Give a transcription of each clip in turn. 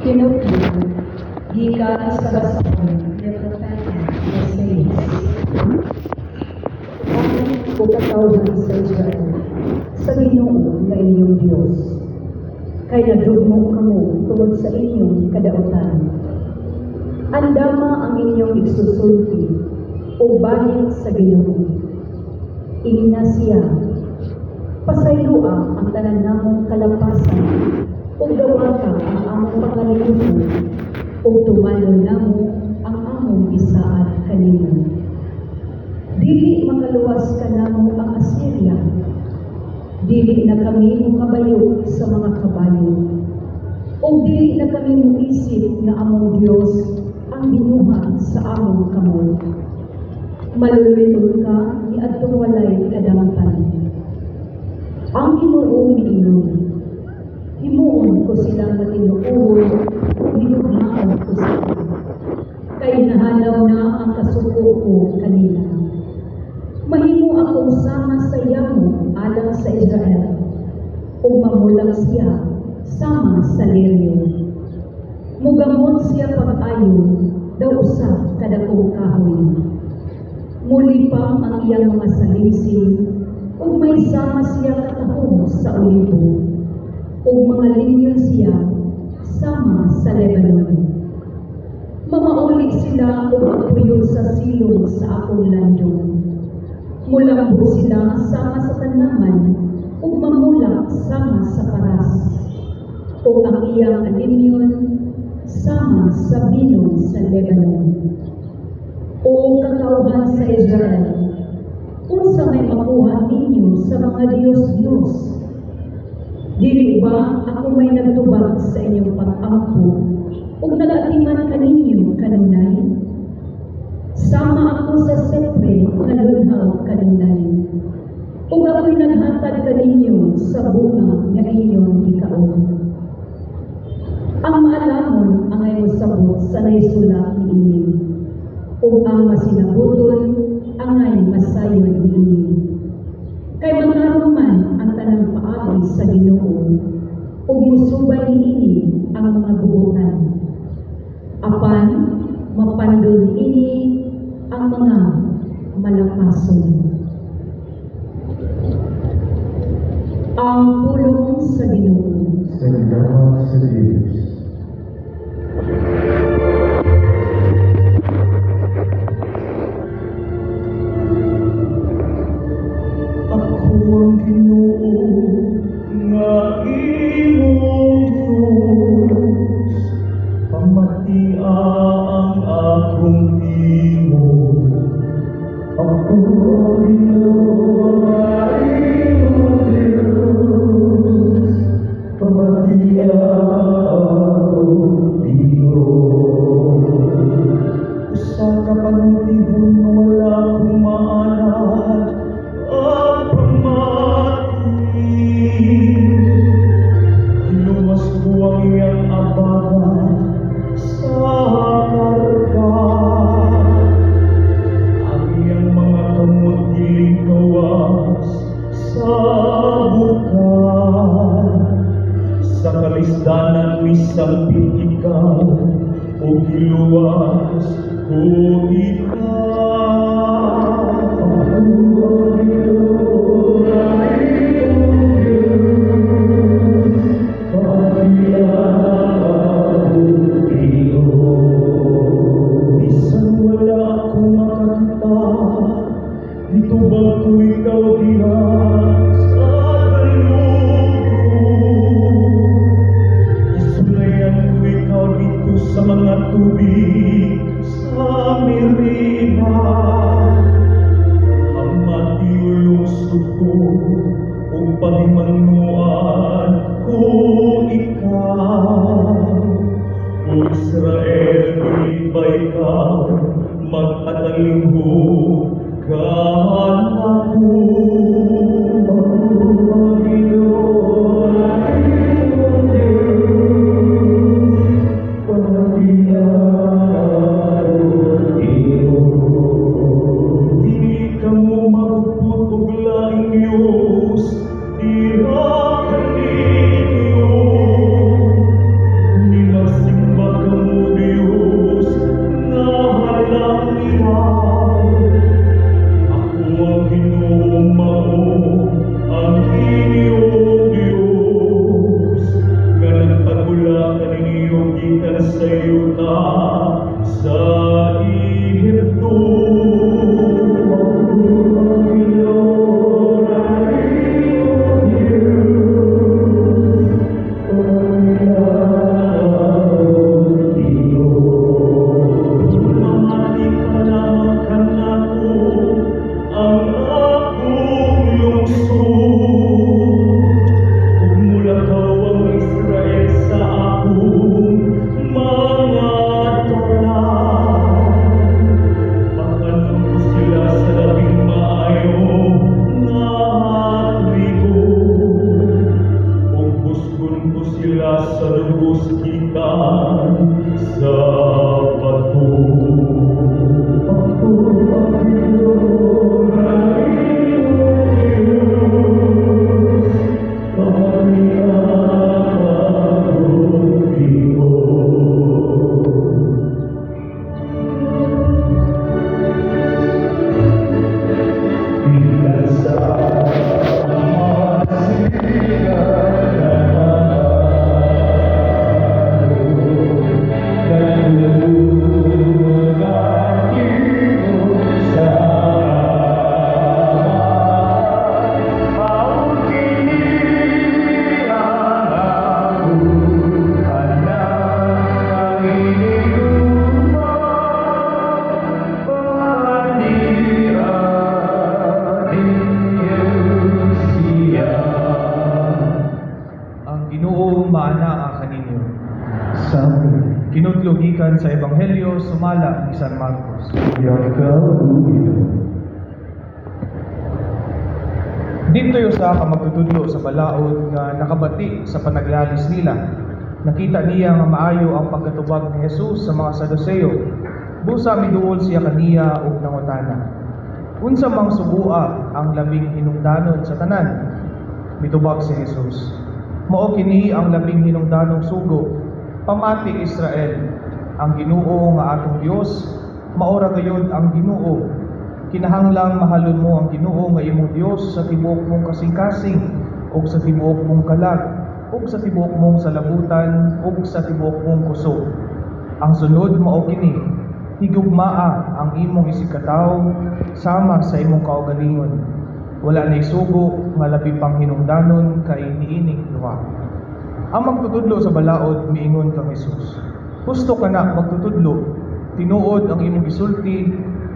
Kinukli, gikan sa basahon, ni Propeta Isaías. Ang bukatawhan sa Israel, sa Ginoo na inyong Diyos. Kay nadugmo kamo tungod sa inyong kadautan. Andama ang inyong igsusulti o balik sa Ginoo. Ingna siya, pasayloa ang tanan namong kalapasan ug dawata ang among pangalimutan ug tumalon namo ang among gisaad kanimo. Dili makaluwas ka namo ang Assyria. Dili na kami mukabayo sa mga kabayo. O dili na kami muisip na among Dios ang binuha sa among kamot. Malulunod ka ni adtong walay kadamtan. Ang Ginoo miingon, himuon ko silang matinuod, hinugnaon ko sila. Kay nahalaw na ang kasuko ko kanila. Mahimo akong sama sa yamo alang sa Israel, ug mamulang siya sama sa liryo. Mugamot siya pag-ayo, daw usa kada kong kahoy. Muli pang ang iyang mga salingsing, ug may sama siya katahong sa ulibo, ug mga linyo siya sama sa Lebanon. Mamauli sila ug magpuyo sa silong sa akong landong. Mulambo sila sama sa tanaman ug mamula sama sa paras. Ug ang iyang alinyon sama sa binog sa Lebanon. O katawhan sa Israel, unsa may makuha ninyo sa mga Diyos-Diyos? Dili ba ako may nagtubag sa inyong pag-ampo ug nagatiman kaninyo kanunay? Sama ako sa sepre nga lunhaw kanunay. Ug ako'y naghatag kaninyo sa bunga nga inyong gikaon. Ang maalamon ang ay musabot sa naisulat ni ini. Ug ang masinabuton ang ay masayon ni ini. Kay mangaron man ang tanang paagi sa Ginoo, ug musubay ni ini ang mga bubutan. Apan mapandol ini ang mga malapason. Ang pulong sa Ginoo. Salamat sa Diyos. Israel, magtatalinggo ka ako? Panginoon, nakabati sa panaglalis nila. Nakita niya nga maayo ang pagkatubag ni Jesus sa mga Saduceo. Busa miduol siya kaniya ug nangutana. Unsa mang subua ang labing hinungdanon sa tanan? Mitubag si Jesus. Mao kini ang labing hinungdanong sugo. Pamati Israel, ang Ginoo nga atong Dios, maora gayud ang Ginoo kinahanglang mahalon mo ang Ginoo nga imong Dios sa tibuok mong kasing-kasing ug sa tibuok mong kalag ug sa tibuok mong salabutan ug sa tibuok mong kusog. Ang sunod mao kini, higugmaa ang imong isikataw sama sa imong kaugalingon. Wala na isugo nga labi pang hinungdanon kay niining duha. Ang magtutudlo sa balaod miingon kang Jesus. Gusto ka na magtutudlo, tinuod ang imong gisulti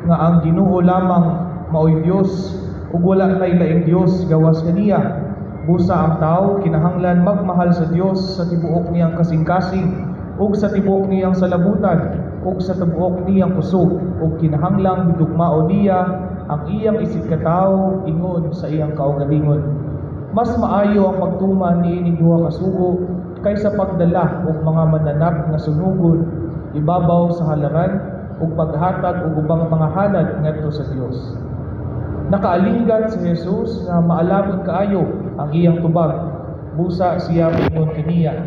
nga ang Ginoo lamang maoy Dios ug wala nay laing Dios gawas kaniya. Busa ang tao kinahanglan magmahal sa Dios sa tibuok niyang kasing-kasing ug sa tibuok niyang salabutan ug sa tibuok niyang kusog ug kinahanglang bidugmao niya ang iyang isig katawo ingon sa iyang kaugalingon. Mas maayo ang pagtuman ni ining duha ka sugo kaysa pagdala og mga mananap nga sunugon ibabaw sa halaran ug paghatag og ubang mga halad ngadto sa Dios. Nakaalinggat si Jesus nga maalabot kaayo ang iyang tubag. Busa siya mingon kaniya.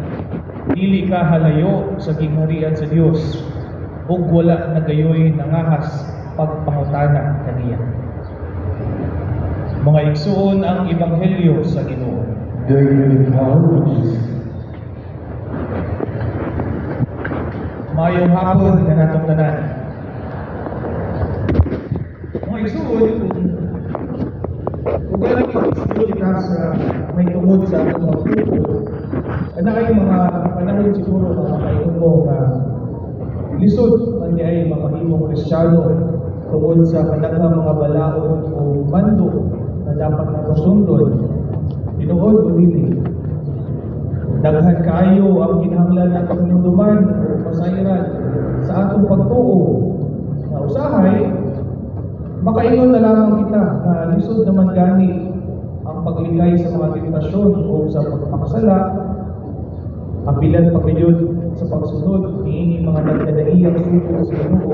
Dili ka halayo sa gingharian sa Dios ug wala nagayoy nangahas pagpangutana kaniya. Mga igsuon ang ebanghelyo sa Ginoo. Mayong hapon na natong tanan. Mga isuod, kung wala isuod kita sa may tungod sa atong magtuto, ano kayo mga panahon siguro mga kayon mo na lisod man di ay mamahimong kristyano tungod sa kanaghang mga balaod o bando na dapat na sundon. Tinuod o dili. Daghan kaayo ang kinahanglan ng paghinumduman o pasayran sa atong pagtuo. Na usahay, makaingon na lamang kita na lisod naman gani ang pagligay sa mga tentasyon o sa pagpakasala, apilan pa kayo sa pagsunod ni mga nagdadaiyang suko sa Ginoo.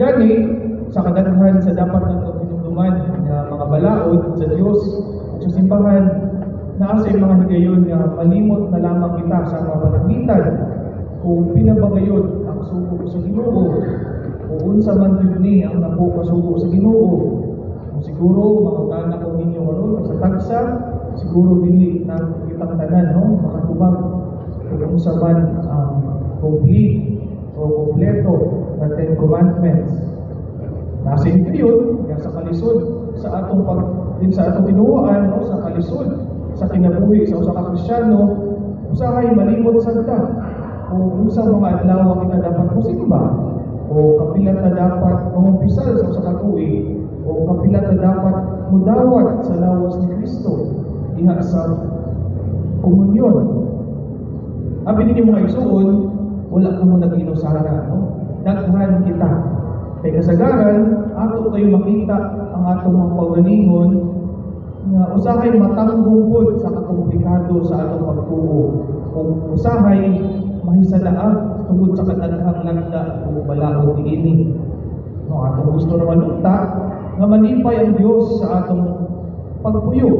Gani, sa kadaghan sa dapat ng paghinumduman ng mga balaod sa Dios sa simbahan, naa sa mga higayon nga malimot na lamang kita sa mga pananglitan kung pinabagayon ang suko sa Ginoo o unsa man yun ni ang napo kasuko sa Ginoo. Siguro makutana ko ninyo karon sa tagsa siguro dili na kitang no? Makatubag kung unsa man ang complete o kompleto na Ten Commandments. Nasa yun, yan sa kalisod, sa atong pag din sa atong tinuan, no, sa kalisod, sa kinabuhi sa usa ka Kristiyano, usahay malimot sa. O unsa mga adlaw kita dapat musimba, o kapilat na dapat mangumpisal sa usa ka tuig, o kapilat na dapat mudawat sa lawas ni Kristo diha sa komunyon. Abi ninyo mga igsuon, wala ka mo nag-inusara, no? Daghan kita. Kay kasagaran, ato kayo makita ang atong mga pagalingon nga usahay matanggong pod sa kakomplikado sa atong pagtuo. Kung usahay mahisalaag tungod sa kadaghang lagda o balaod ini. No, atong gusto na manunta nga manipay ang Dios sa atong pagpuyo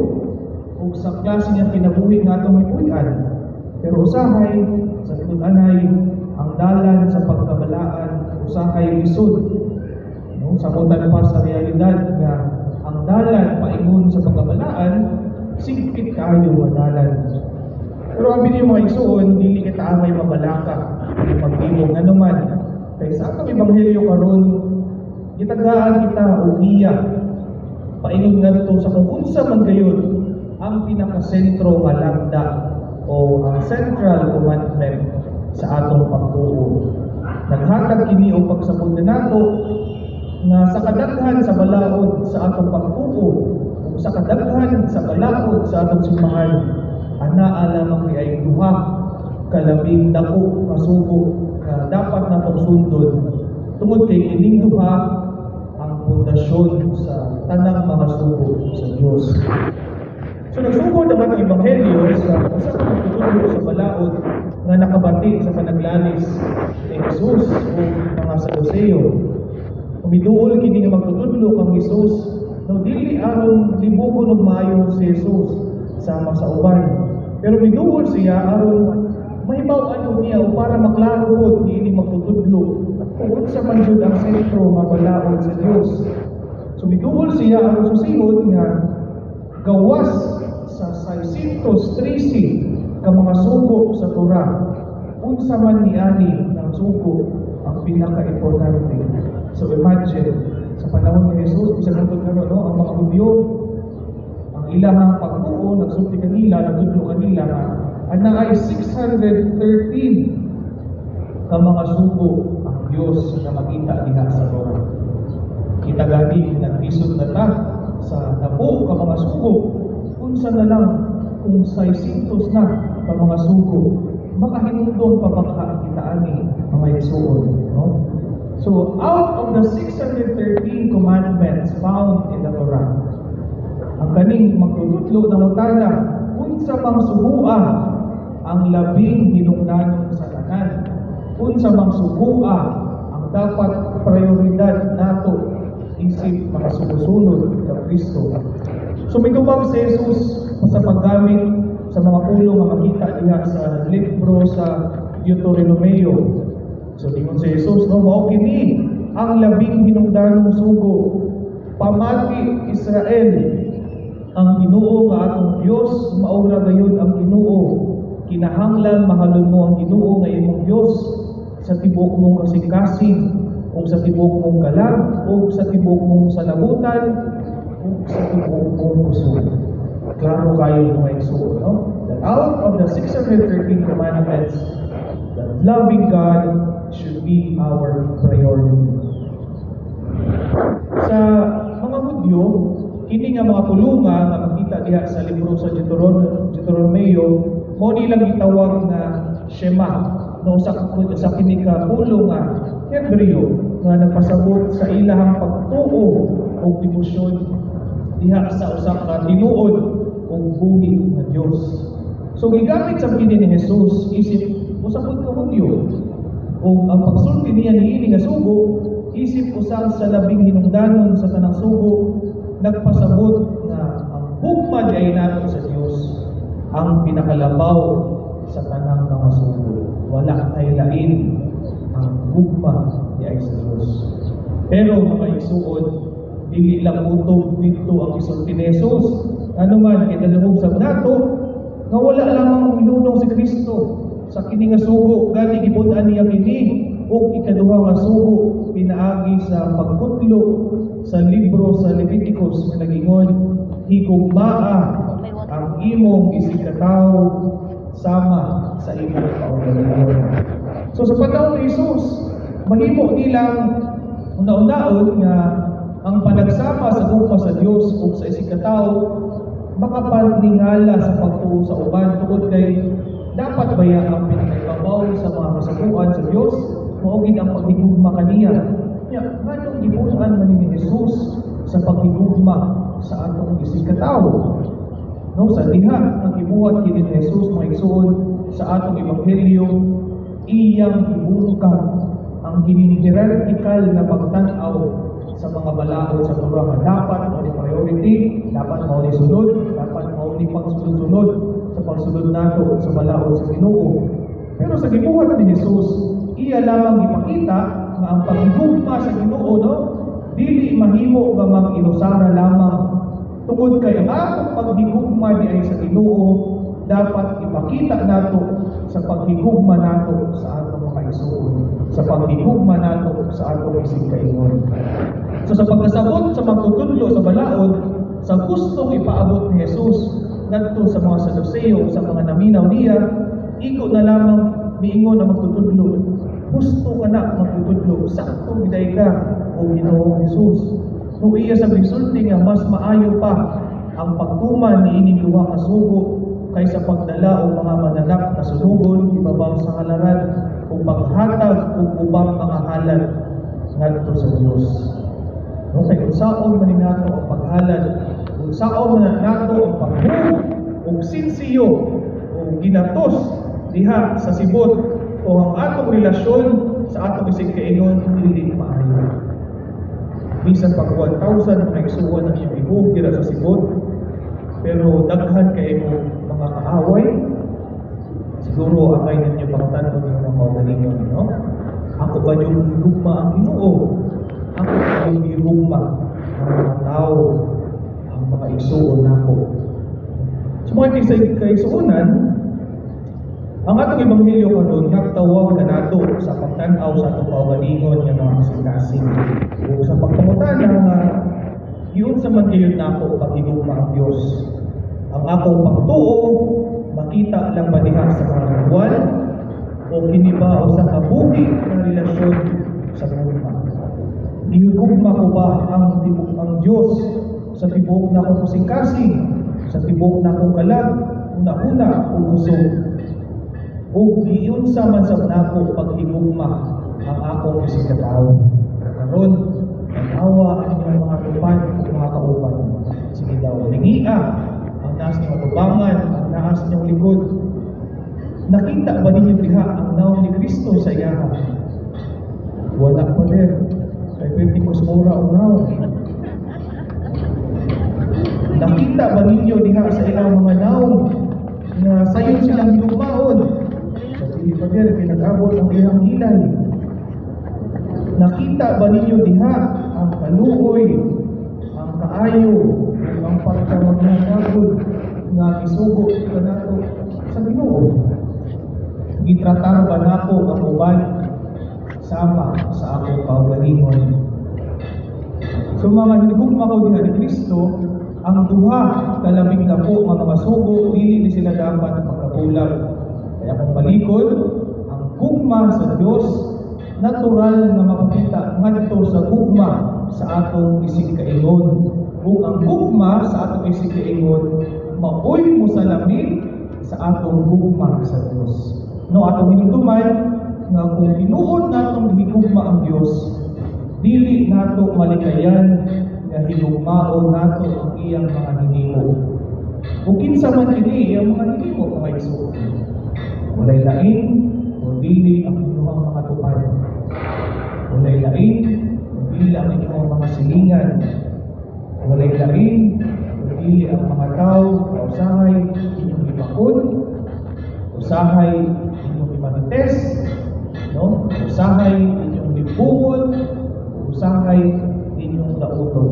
o sa klase niya kinabuhi nga atong ipuy-an. Pero usahay sa tinud-anay ang dalan sa pagkabalaan usahay lisod no samutan pa sa realidad nga ang dalan paingon sa pagkabalaan sigpit kayo ang dalan niyo mga igsuon dili kita amay mabalaka pagtibong ano man kay sa atong ebanghelyo karon gitagaan kita og iya paingon ngadto sa kung unsa man gayon ang pinakasentro nga lagda o ang central commandment sa atong pagtuo. Naghatag kini og pagsabot na nato nga sa kadaghan sa balaod sa atong pagtuo sa kadaghan sa balaod sa atong simbahan ana lamang ni ay duha kalabing dako kasugo nga nga dapat natong sundon tungod kay kining duha ang pundasyon sa tanang mga sugo sa Dios. So nagsugod naman ang ebanghelyo sa usa ka sa balaod nga nakabati sa panaglalis ni Jesus o mga Saduseo. Umiduol kini nga magtutudlo kang Jesus no dili aron libugon og maayo si Jesus sama sa uban. Pero miduol siya aron mahibaw ano niya para maklaro pod niini magtutudlo kung sa man jud ang sentro nga balaod sa Dios. So miduol siya aron susihon nga gawas sa 613 ka mga sugo sa Torah. Unsa man niani ng sugo ang pinaka-importante. So imagine, sa panahon ni Jesus, bisa nang karon no, ang mga Hudyo, ang ilahang pagtuo, nagsulti kanila, nagtudlo kanila nga, ang na ay 613 ka mga sugo ang Diyos na makita diha sa Torah. Kita gani naglisod na ta sa dabo ka mga sugo. Unsa na lang kung 600 na ka mga sugo, makahinungdong pa baka kita ani mga igsuon, no? So, out of the 613 commandments found in the Torah, ang kaning magtututlo na mutana, unsa mang subuha ang labing hinungdanon sa tanan, unsa mang subuha ang dapat prioridad nato isip mga sumusunod ka Kristo. Tubag si Jesus sa paggamit sa mga pulong nga makita diha sa libro sa Deuteronomio. So dingon si Jesus, no, mao kini ang labing hinungdanong sugo. Pamati Israel ang Ginoo nga atong Dios maura gayud ang Ginoo. Kinahanglan mahalon mo ang Ginoo nga imong Dios sa tibuok mong kasing-kasing o sa tibuok mong galag o sa tibuok mong salabutan o sa tibuok mong kusog. Klaro kayo mga igsoon, no? That out of the 613 commandments, that loving God should be our priority. Sa mga Hudyo, kini nga mga pulunga nga makita diha sa libro sa Deuteron Deuteronomio, mo nilang gitawag na Shema no sa sa kini ka pulong nga Hebreo nga nagpasabot sa ilahang pagtuo o debosyon diha sa usa ka tinuod o buhi nga Dios. So gigamit sa kini ni Jesus isip usapod ka Hudyo o ang pagsulti niya niini nga sugo isip usang sa labing hinungdanon sa tanang sugo nagpasabot na ang hukma di ay nato sa Dios ang pinakalabaw sa tanang mga sugo. Wala ay lain ang hukma di ay sa Dios pero mga isuod dili lang utog dito ang isulti ni Jesus ano man kinalahog sa nato nga wala lamang minunong si Kristo sa kini nga sugo gani gipun-an niya kini. Ug ikaduha nga sugo pinaagi sa pagkutlo sa libro sa Leviticus. Nga nagingon higugmaa ang imong isikataw sama sa imong kaugalingon. So sa panahon ni Jesus, mahimo nilang una-unaon nga ang panagsama sa gugma sa Dios ug sa isikataw makapaningala sa pagtuo sa uban. Tungod kay dapat baya ang pinakaibabaw sa mga kasabuan sa mao gid ang paghigugma kaniya. Nya nganong gibutan man ni Jesus sa paghigugma sa atong isikataw no sa diha ang gibuhat kini ni Jesus mga igsoon sa atong ebanghelyo iyang gibuka ang hierarchical na pagtan-aw sa mga balaod sa nga dapat mao priority, dapat mao ni sunod, dapat mao ni pagsunod-sunod sa nato sa balaod sa Ginoo. Pero sa gibuhat ni Jesus, iya lamang gipakita nga ang paghigugma sa Ginoo no, dili mahimo nga mag-inusara lamang tungod kay ang atong paghigugma di ay sa Ginoo dapat ipakita nato sa paghigugma nato sa atong mga igsoon, sa paghigugma nato sa atong isig kaingon. So sa pagkasabot sa magtutudlo sa balaod, sa gustong ipaabot ni Jesus ngadto sa mga Saduseo, sa mga naminaw niya, iko na lamang miingon na magtutudlo. Gusto ka na magtutudlo, sakto giday ka o Ginoong Jesus. Kung iya sa bisulti nga mas maayo pa ang pagtuman ni ining ka sugo kaysa pagdala o mga mananap na sunugon ibabaw sa halaran o paghatag ug ubang mga halad ngadto sa Dios. No kay unsaon man ang paghalad, unsaon man nato ang paghug ug sinsiyo ug ginatos diha sa sibot o ang atong relasyon sa atong isig kainon dili maayo. Bisan pag 1,000 na igsuwan ang iyong ihog dira sa sibot, pero daghan kay mo mga kaaway, siguro amay ninyo pangtanon yung mga kaugalingon, no? Ako ba yung higugma ang Ginoo? Ako ba yung higugma ang mga tao, ang mga igsuon nako? So mga kaysa kaigsuonan, ang atong ebanghelyo karon nagtawag kanato sa pagtan-aw sa atong kaugalingon nga mga kasing-kasing o sa pagpangutana nga yun sa man kayo nako pagigugma ang Dios. Ang akong pagtuo makita lang ba diha sa mga ritual o kini ba o sa kabuhi na relasyon sa gugma. Gihugugma ko ba ang ang Dios sa tibok na akong kasing-kasing, sa tibok na akong kalag, una-una o kusog ug giyon sa man sa nako paghigugma ang akong isig katao. Karon, awa ang inyong mga tupan ug mga kauban. Sige daw, lingia ang naas niyong tubangan, ang naas niyong likod. Nakita ba ninyo diha ang naong ni Kristo sa iyaha? Wala pa din. Kay Pentecost mura ang naong. Nakita ba ninyo diha sa ilang mga naong na sayon silang lumaon? Sa Pili pa din, pinag-abot ang ilang hilay. Nakita ba ninyo diha ang kaluoy, ang kaayo, ang pagkamagnagagod nga isugo ka nato sa Ginoo? Gitratar ba nako ang uban sama sa akong kaugalingon? So mga hinigugma ko diha ni Kristo, ang duha kalabing na po nga mga sugo, dili ni sila dapat magkabulag. Kaya kung balikod, ang gugma sa Dios natural nga makakita ngadto sa gugma sa atong isig kaingon. Kung ang gugma sa atong isig kaingon, maoy mo sa lamig sa atong gugma sa Dios. No atong hinutuman nga kung tinuod natong higugma ang Dios, dili nato malikayan nga hinugmaon nato ang iyang mga hinimo. Kung kinsa man kini ang mga hinimo mga igsoon. Walay lain, kundi ang inyong mga tupad. Walay lain, kundi ang inyong mga silingan. Walay lain, kundi ang mga tao, usahay, inyong ipakon, usahay, inyong imanites, no? usahay, inyong libuon, usahay, inyong dauton.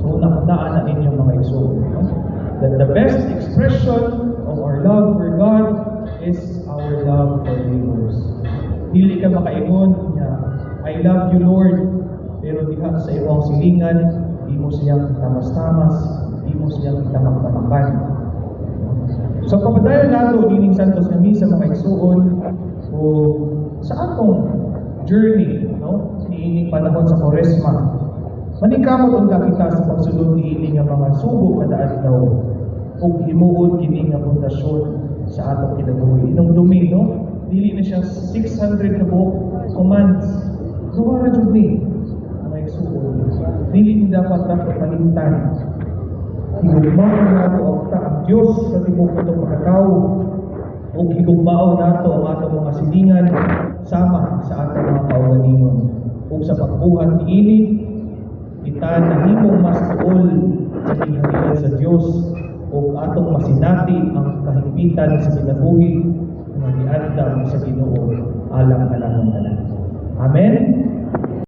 So, nakadaan na inyong mga igsoon. That the best expression of our love for God is our love for neighbors. Dili ka makaingon niya, I love you Lord, pero diha sa iyong silingan, di mo siyang tamas-tamas, di mo siyang tamak-tamakan. So kapadayon nato dining Santos nga misa mga igsuon o sa atong journey, no? Niining panahon sa Koresma. Maningkamot unta kita sa pagsulod niini nga mga sugo kada adlaw ug himuon kini nga pundasyon sa atong kinabuhi. Inong dumi, no? Dili na siya 600 ka buok commands. Duha ra jud ni ang igsuon. Dili ni dapat dapat palintan. Higugmaon nato ang ta ang Dios sa tibok itong mga tao ug higugmaon nato ang atong mga silingan sama sa atong mga kaugalingon ug sa pagbuhat niini kita nahimong mas tuol sa ginharian sa Dios ug atong masinati ang kahimpitan sa kinabuhi nga giandam sa Ginoo alang kanang tanan. Amen.